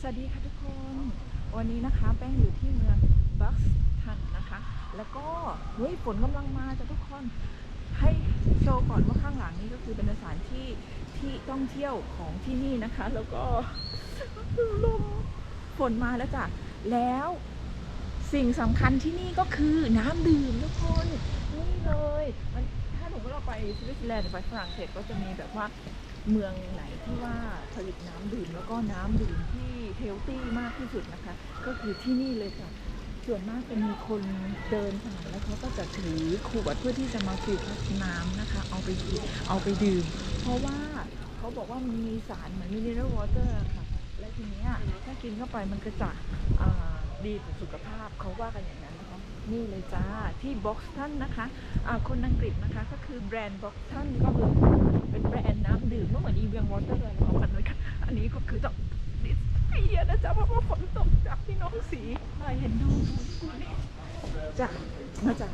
สวัสดีค่ะทุกคน วันนี้นะคะแป้งอยู่ที่เมืองบัคสทันนะคะ แล้วก็เฮ้ยฝนกำลังมาจ้ะทุกคน ให้โชว์ก่อนว่าข้างหลังนี้ก็คือเป็นสถานที่ที่ต้องเที่ยวของที่นี่นะคะ แล้วก็ลมฝนมาแล้วจ้ะ แล้วสิ่งสำคัญที่นี่ก็คือน้ำดื่มทุกคนนี่เลยมันถ้าหนูว่าเราไปสวิตเซอร์แลนด์หรือไปฝรั่งเศสก็จะมีแบบว่าเมืองไหนที่ว่าผลิตน้ำดื่มแล้วก็น้ำดื่มที่ เฮลตี้มากที่สุดนะคะ ก็คือที่นี่เลยค่ะ ส่วนมากจะมีคนเดินผ่านแล้วเขาก็จะถือขวดเพื่อที่จะมาฟิลน้ำนะคะ เอาไปเอาไปดื่ม เพราะว่าเขาบอกว่ามันมีสารเหมือนมินเนอรัลวอเตอร์ค่ะ และทีนี้ถ้ากินเข้าไปมันก็จะดีต่อสุขภาพเขาว่ากันอย่างนั้นนะคะนี่เลยจ้าที่บ็อกซ์ทันนะคะคนอังกฤษนะคะก็คือแบรนด์บ็อกซ์ทันก็คือเป็นแบรนด์น้ำดื่มก็เหมือนอีเวียงวอเตอร์อะไรของมันเลยค่ะอันนี้ก็คือต้องดิสเปียนะ จ๊ะเพราะว่าฝนตกจากพี่น้องสีเห็นดูจ้ะมาจ้ะ